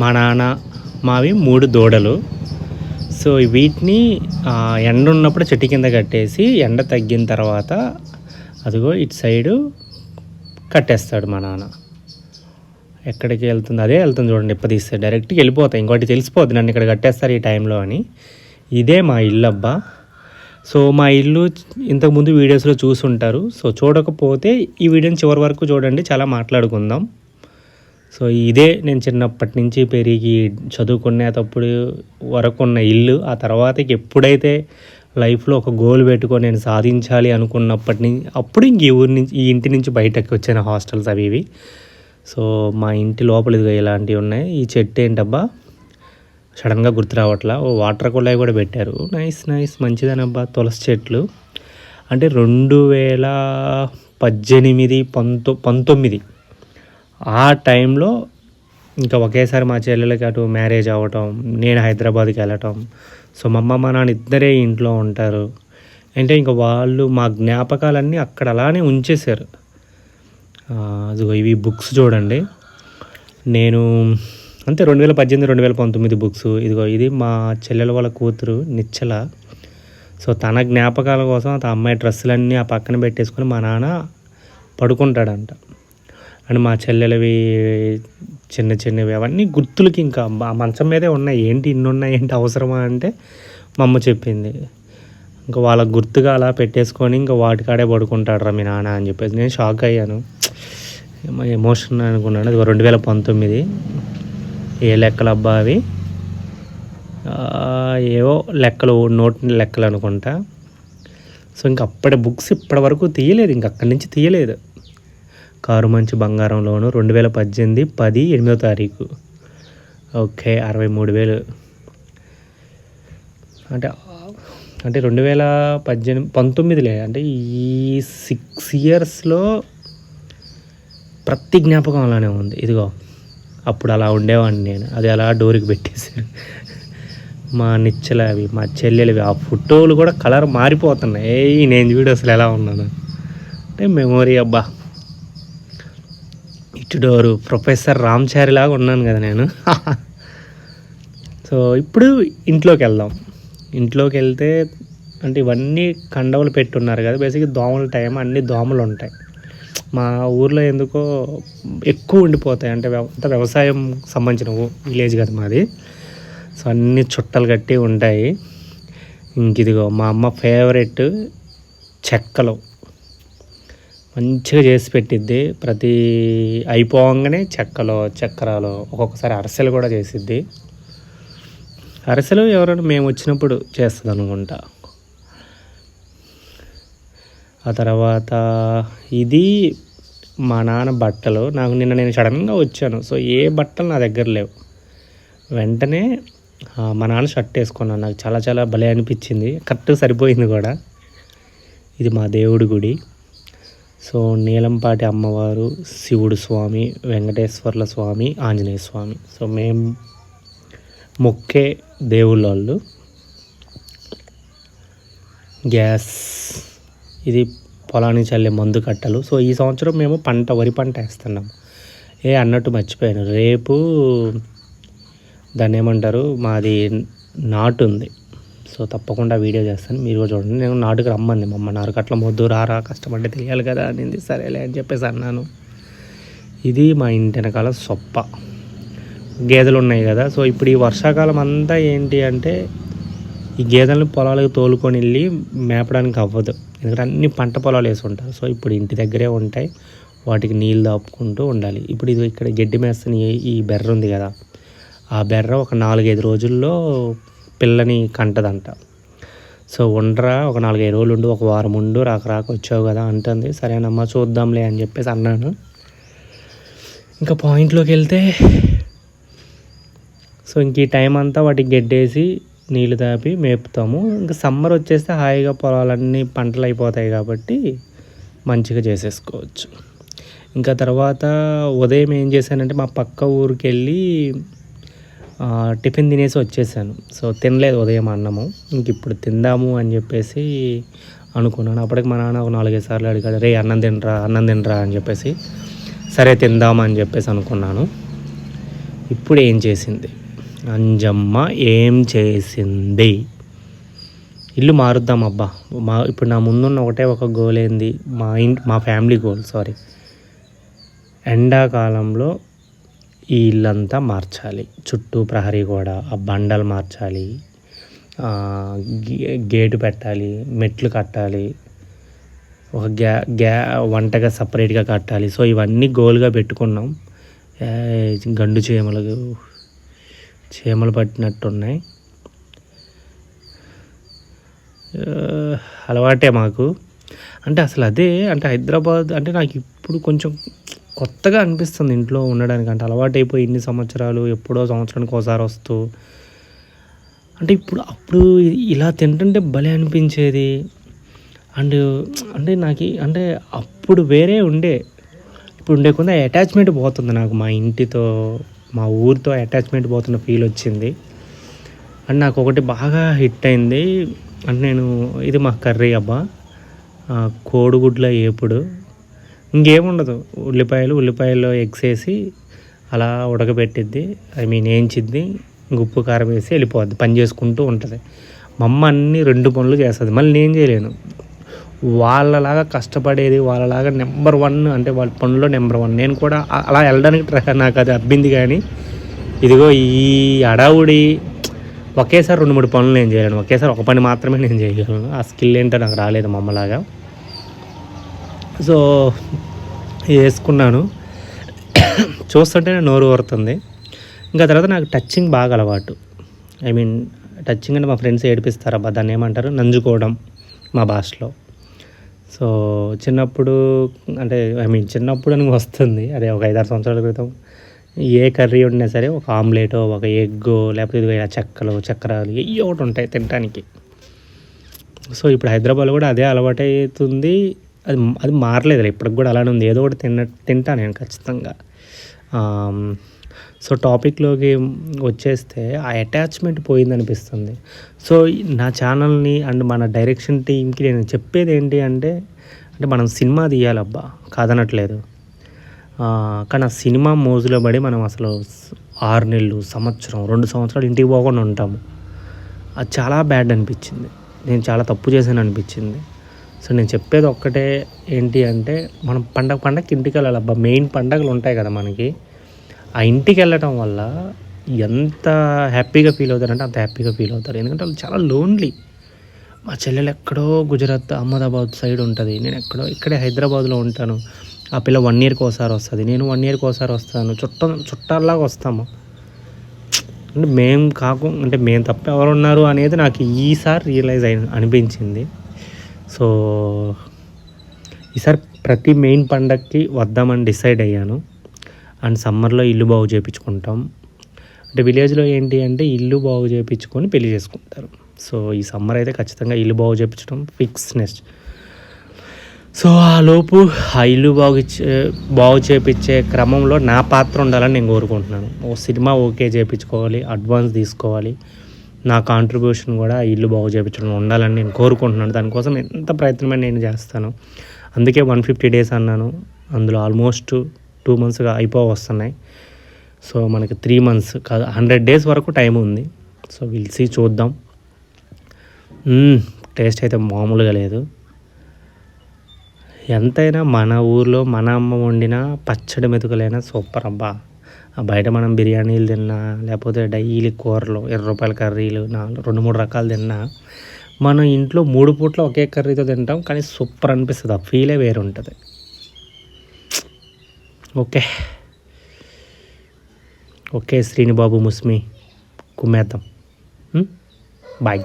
మా నాన్న మావి మూడు దూడలు. సో వీటిని ఎండ ఉన్నప్పుడు చెట్టు కింద కట్టేసి ఎండ తగ్గిన తర్వాత అదిగో ఇటు సైడు కట్టేస్తాడు మా నాన్న. ఎక్కడికి వెళ్తుంది? అదే వెళ్తుంది చూడండి ఇప్పదీస్తే డైరెక్ట్గా వెళ్ళిపోతాయి. ఇంకోటి తెలిసిపోద్ది నన్ను ఇక్కడ కట్టేస్తారు ఈ టైంలో అని. ఇదే మా ఇల్లు అబ్బా. సో మా ఇల్లు ఇంతకుముందు వీడియోస్లో చూసుంటారు. సో చూడకపోతే ఈ వీడియోని చివరి వరకు చూడండి. చాలా మాట్లాడుకుందాం. సో ఇదే నేను చిన్నప్పటి నుంచి పెరిగి చదువుకునేటప్పుడు వరకు ఉన్న ఇల్లు. ఆ తర్వాత ఎప్పుడైతే లైఫ్లో ఒక గోల్ పెట్టుకొని నేను సాధించాలి అనుకున్నప్పటి నుంచి అప్పుడు ఇంక ఈ ఊరి నుంచి ఈ ఇంటి నుంచి బయటకు వచ్చాను హాస్టల్స్ అవి ఇవి. సో మా ఇంటి లోపల ఇదిగో ఇలాంటివి ఉన్నాయి. ఈ చెట్టు ఏంటబ్బా? సడన్గా గుర్తు రావట్లా. ఓ వాటర్ కుళాయి కూడా పెట్టారు. Nice nice మంచిదనబ్బా. తులసి చెట్లు. అంటే రెండు వేల పద్దెనిమిది పంతొ పంతొమ్మిది ఆ టైంలో ఇంకా ఒకేసారి మా చెల్లెలకి అటు మ్యారేజ్ అవ్వటం నేను హైదరాబాద్కి వెళ్ళటం. సో మా అమ్మ మా నాన్న ఇద్దరే ఇంట్లో ఉంటారు. అంటే ఇంకా వాళ్ళు మా జ్ఞాపకాలన్నీ అక్కడ అలానే ఉంచేశారు. అదిగో ఇవి బుక్స్ చూడండి. నేను అంతే రెండు వేల పద్దెనిమిది రెండు వేల పంతొమ్మిది బుక్స్. ఇదిగో ఇది మా చెల్లెల వాళ్ళ కూతురు నిచ్చల. సో తన జ్ఞాపకాల కోసం ఆ అమ్మాయి డ్రెస్సులన్నీ ఆ పక్కన పెట్టేసుకొని మా నాన్న పడుకుంటాడంట. అండ్ మా చెల్లెలవి చిన్న చిన్నవి అవన్నీ గుర్తులకి ఇంకా మంచం మీదే ఉన్నాయి. ఏంటి ఇన్ని ఉన్నాయి? ఏంటి అవసరమా? అంటే మా అమ్మ చెప్పింది. ఇంకా వాళ్ళ గుర్తుగా అలా పెట్టేసుకొని ఇంకా వాటికాడే పడుకుంటాడు రా మీ నాన్న అని చెప్పేసి నేను షాక్ అయ్యాను. ఎమోషన్ అనుకున్నాను. అది రెండు వేల పంతొమ్మిది ఏ లెక్కలు అబ్బా అవి? ఏవో లెక్కలు నోట్ లెక్కలు అనుకుంటా. సో ఇంక అప్పటి బుక్స్ ఇప్పటి వరకు తీయలేదు. ఇంక అక్కడి నుంచి తీయలేదు. కారు మంచి బంగారంలోను రెండు వేల పద్దెనిమిది పది ఎనిమిదో తారీఖు. ఓకే అరవై మూడు వేలు అంటే అంటే రెండు వేల పద్దెనిమిది పంతొమ్మిదిలే అంటే ఈ సిక్స్ ఇయర్స్లో ప్రతి జ్ఞాపకం అలానే ఉంది. ఇదిగో అప్పుడు అలా ఉండేవాడిని నేను. అది అలా డోర్కి పెట్టేశారు మా నిచ్చలు అవి మా చెల్లెలవి ఆ ఫోటోలు కూడా కలర్ మారిపోతున్నాయి. ఏ నేను చూడు అసలు ఎలా ఉన్నాను. అంటే మెమొరీ అబ్బా. డోరు ప్రొఫెసర్ రామ్చారి లాగా ఉన్నాను కదా నేను. సో ఇప్పుడు ఇంట్లోకి వెళ్దాం. ఇంట్లోకి వెళ్తే అంటే ఇవన్నీ కండవలు పెట్టున్నారు కదా. బేసిక్గా దోమల టైం అన్ని దోమలు ఉంటాయి. మా ఊర్లో ఎందుకో ఎక్కువ ఉండిపోతాయి. అంటే అంత వ్యవసాయం సంబంధించిన విలేజ్ కదా మాది. సో అన్ని చుట్టలు కట్టి ఉంటాయి. ఇంక ఇదిగో మా అమ్మ ఫేవరెట్ చెక్కలు. మంచిగా చేసి పెట్టిద్ది. ప్రతి అయిపోగానే చెక్కలో చక్రాలు ఒక్కొక్కసారి అరసెలు కూడా చేసిద్ది. అరసెలు ఎవరైనా మేము వచ్చినప్పుడు చేస్తుంది అనుకుంటా ఆ తర్వాత ఇది మా నాన్న బట్టలు. నాకు నిన్న నేను సడన్గా వచ్చాను. సో ఏ బట్టలు నా దగ్గర లేవు. వెంటనే మా నాన్న షర్ట్ వేసుకున్నాను నాకు చాలా చాలా భలే అనిపించింది. కరెక్ట్ సరిపోయింది కూడా. ఇది మా దేవుడి గుడి. సో నీలంపాటి అమ్మవారు శివుడు స్వామి వెంకటేశ్వర్ల స్వామి ఆంజనేయ స్వామి. సో మేము మొక్కే దేవుళ్ళ వాళ్ళు గ్యాస్ ఇది పొలానికి చల్లే మందు కట్టలు. సో ఈ సంవత్సరం మేము పంట వరి పంట వేస్తున్నాం. ఏ అన్నట్టు మర్చిపోయాను. రేపు దాన్ని ఏమంటారు? మాది నాటు ఉంది. సో తప్పకుండా వీడియో చేస్తాను. మీరు కూడా చూడండి. నేను నాటుకు రమ్మంది. మా అమ్మ నాలుగు కట్ల మొద్దు రారా కష్టపడి తెలియాలి కదా అనింది. సరేలే అని చెప్పేసి అన్నాను. ఇది మా ఇంటి వెనకాల సొప్ప. గేదెలు ఉన్నాయి కదా. సో ఇప్పుడు ఈ వర్షాకాలం అంతా ఏంటి అంటే ఈ గేదెలను పొలాలకు తోలుకొని వెళ్ళి మేపడానికి అవ్వదు. ఎందుకంటే అన్ని పంట పొలాలు వేసి ఉంటారు. సో ఇప్పుడు ఇంటి దగ్గరే ఉంటాయి. వాటికి నీళ్ళు దాపుకుంటూ ఉండాలి. ఇప్పుడు ఇది ఇక్కడ గడ్డి మేస్తని ఈ బెర్ర ఉంది కదా. ఆ బెర్ర ఒక నాలుగైదు రోజుల్లో పిల్లని కంటదంట. సో ఉండరా ఒక నాలుగైదు రోజులు ఉండు ఒక వారం ఉండు రాక రాక వచ్చావు కదా అంటుంది. సరేనమ్మా చూద్దాంలే అని చెప్పేసి అన్నాను. ఇంకా పాయింట్లోకి వెళ్తే సో ఇంక ఈ టైం అంతా వాటికి గడ్డేసి నీళ్ళు తాపి మేపుతాము. ఇంకా సమ్మర్ వచ్చేస్తే హాయిగా పొలాలన్నీ పంటలు అయిపోతాయి కాబట్టి మంచిగా చేసేసుకోవచ్చు. ఇంకా తర్వాత ఉదయం ఏం చేశానంటే మా పక్క ఊరికి వెళ్ళి టిఫిన్ తినేసి వచ్చేసాను. సో తినలేదు ఉదయం అన్నము. ఇంక ఇప్పుడు తిందాము అని చెప్పేసి అనుకున్నాను. అప్పటికి మా నాన్న ఒక నాలుగైదు సార్లు అడిగాడు రే అన్నం తినరా అన్నం తినరా అని చెప్పేసి సరే తిందాం అని చెప్పేసి అనుకున్నాను. ఇప్పుడు ఏం చేసింది? అంజమ్మ ఏం చేసింది? ఇల్లు మారుద్దాం అబ్బా. మా ఇప్పుడు నా ముందున్న ఒకటే ఒక గోల్ ఏంది? మా ఇంటి మా ఫ్యామిలీ గోల్ సారీ ఎండాకాలంలో ఈ ఇల్లంతా మార్చాలి. చుట్టూ ప్రహరీ గోడ ఆ బండలు మార్చాలి. గేటు పెట్టాలి మెట్లు కట్టాలి. ఒక గ్యా గ్యా వంటగా సపరేట్గా కట్టాలి. సో ఇవన్నీ గోల్గా పెట్టుకున్నాం. గండు చీమలు చీమలు పట్టినట్టున్నాయి. అలవాటే మాకు. అంటే అసలు అదే అంటే హైదరాబాద్ అంటే నాకు ఇప్పుడు కొంచెం కొత్తగా అనిపిస్తుంది ఇంట్లో ఉండడానికి. అంటే అలవాటైపోయి ఇన్ని సంవత్సరాలు ఎప్పుడో సంవత్సరానికి ఒకసారి వస్తూ. అంటే ఇప్పుడు అప్పుడు ఇలా తింటుంటే భలే అనిపించేది. అండ్ అంటే నాకు అంటే అప్పుడు వేరే ఉండే. ఇప్పుడు ఉండే కొంత అటాచ్మెంట్ పోతుంది నాకు మా ఇంటితో మా ఊరితో అటాచ్మెంట్ పోతున్న ఫీల్ వచ్చింది. అండ్ నాకు ఒకటి బాగా హిట్ అయింది. అంటే నేను ఇది మా కర్రీ అబ్బా. కోడిగుడ్ల ఏపుడు. ఇంకేముండదు. ఉల్లిపాయలు ఉల్లిపాయల్లో ఎగ్స్ వేసి అలా ఉడకబెట్టిద్ది. ఐ మీన్ వేయించిద్ది ఉప్పు కారం వేసి వెళ్ళిపోద్ది. పని చేసుకుంటూ ఉంటుంది. మా అమ్మ అన్ని రెండు పనులు చేస్తుంది. మళ్ళీ నేను చేయలేను. వాళ్ళలాగా కష్టపడేది వాళ్ళలాగా నెంబర్ వన్ అంటే వాళ్ళ పనుల్లో నెంబర్ వన్. నేను కూడా అలా వెళ్ళడానికి ట్రై నాకు అది అబ్బింది కానీ ఇదిగో ఈ అడావుడి. ఒకేసారి రెండు మూడు పనులు నేను చేయలేను. ఒకేసారి ఒక పని మాత్రమే నేను చేయగలను. ఆ స్కిల్ ఏంటో నాకు రాలేదు మా అమ్మలాగా. సో వేసుకున్నాను. చూస్తుంటే నోరు ఊరుతుంది. ఇంకా తర్వాత నాకు టచ్చింగ్ బాగా అలవాటు. ఐ మీన్ టచ్చింగ్ అంటే మా ఫ్రెండ్స్ ఏడిపిస్తారు అబ్బా దాన్ని ఏమంటారు? నంజుకోవడం మా భాషలో. సో చిన్నప్పుడు అంటే ఐ మీన్ చిన్నప్పుడు అని వస్తుంది. అదే ఒక ఐదారు సంవత్సరాల క్రితం. ఏ కర్రీ ఉన్నా సరే ఒక ఆమ్లెటో ఒక ఎగ్గో లేకపోతే ఇదిగో ఇలా చెక్కలు చక్రాలు ఇవి ఒకటి ఉంటాయి తినడానికి సో ఇప్పుడు హైదరాబాద్ కూడా అదే అలవాటు అవుతుంది అది అది మారలేదు ఇప్పటికి కూడా అలానే ఉంది. ఏదో ఒకటి తిన్న తింటా నేను ఖచ్చితంగా. సో టాపిక్లోకి వచ్చేస్తే ఆ అటాచ్మెంట్ పోయింది అనిపిస్తుంది సో నా ఛానల్ని అండ్ మన డైరెక్షన్ టీంకి నేను చెప్పేది ఏంటి అంటే అంటే మనం సినిమా తీయాలబ్బా. కాదనట్లేదు. కానీ ఆ సినిమా మోజులో పడి మనం అసలు ఆరు నెలలు సంవత్సరం రెండు సంవత్సరాలు ఇంటికి పోకుండా ఉంటాము. అది చాలా బ్యాడ్ అనిపించింది. నేను చాలా తప్పు చేశాను అనిపించింది సో నేను చెప్పేది ఒక్కటే ఏంటి అంటే మనం పండగ పండగకి ఇంటికి వెళ్ళాలి. అబ్బా మెయిన్ పండగలు ఉంటాయి కదా మనకి. ఆ ఇంటికి వెళ్ళటం వల్ల ఎంత హ్యాపీగా ఫీల్ అవుతారంటే అంత హ్యాపీగా ఫీల్ అవుతారు. ఎందుకంటే వాళ్ళు చాలా లోన్లీ. మా చెల్లెలు ఎక్కడో గుజరాత్ అహ్మదాబాద్ సైడ్ ఉంటుంది. నేను ఎక్కడో ఇక్కడే హైదరాబాద్లో ఉంటాను. ఆ పిల్ల వన్ ఇయర్కి ఒకసారి వస్తుంది. నేను వన్ ఇయర్కి ఒకసారి వస్తాను. చుట్ట చుట్టాల్లాగా వస్తాము. అంటే మేము కాకు అంటే మేము తప్ప ఎవరు ఉన్నారు అనేది నాకు ఈసారి రియలైజ్ అయి అనిపించింది. సో ఈసారి ప్రతి మెయిన్ పండగకి వద్దామని డిసైడ్ అయ్యాను. అండ్ సమ్మర్లో ఇల్లు బాగు చేయించుకుంటాం అంటే విలేజ్లో ఏంటి అంటే ఇల్లు బాగు చేయించుకొని పెళ్ళి చేసుకుంటారు. సో ఈ సమ్మర్ అయితే ఖచ్చితంగా ఇల్లు బాగు చేయించడం ఫిక్స్ నెక్స్ట్. సో ఆ లోపు ఆ ఇల్లు బాగు బాగు చేపించే క్రమంలో నా పాత్ర ఉండాలని నేను కోరుకుంటున్నాను. ఓ సినిమా ఓకే చేయించుకోవాలి అడ్వాన్స్ తీసుకోవాలి. నా కాంట్రిబ్యూషన్ కూడా ఇల్లు బాగు చేయించడం ఉండాలని నేను కోరుకుంటున్నాను. దానికోసం ఎంత ప్రయత్నమే నేను చేస్తాను. అందుకే వన్ ఫిఫ్టీ డేస్ అన్నాను. అందులో ఆల్మోస్ట్ టూ మంత్స్గా అయిపో వస్తున్నాయి. సో మనకి త్రీ మంత్స్ కాదు హండ్రెడ్ డేస్ వరకు టైం ఉంది. సో విల్సి చూద్దాం. టేస్ట్ అయితే మామూలుగా లేదు. ఎంతైనా మన ఊర్లో మన అమ్మ వండిన పచ్చడి మెతుకులైనా సూపర్ అబ్బా. బయట మనం బిర్యానీలు తిన్నా లేకపోతే డైలీ కూరలు ఇరవై రూపాయల కర్రీలు నాలుగు రెండు మూడు రకాలు తిన్నా మనం ఇంట్లో మూడు పూట్ల ఒకే కర్రీతో తింటాం కానీ సూపర్ అనిపిస్తుంది. ఆ ఫీలే వేరు ఉంటుంది ఓకే. ఓకే శ్రీనిబాబు ముస్మి. కుమ్మేద్దాం. బాయ్.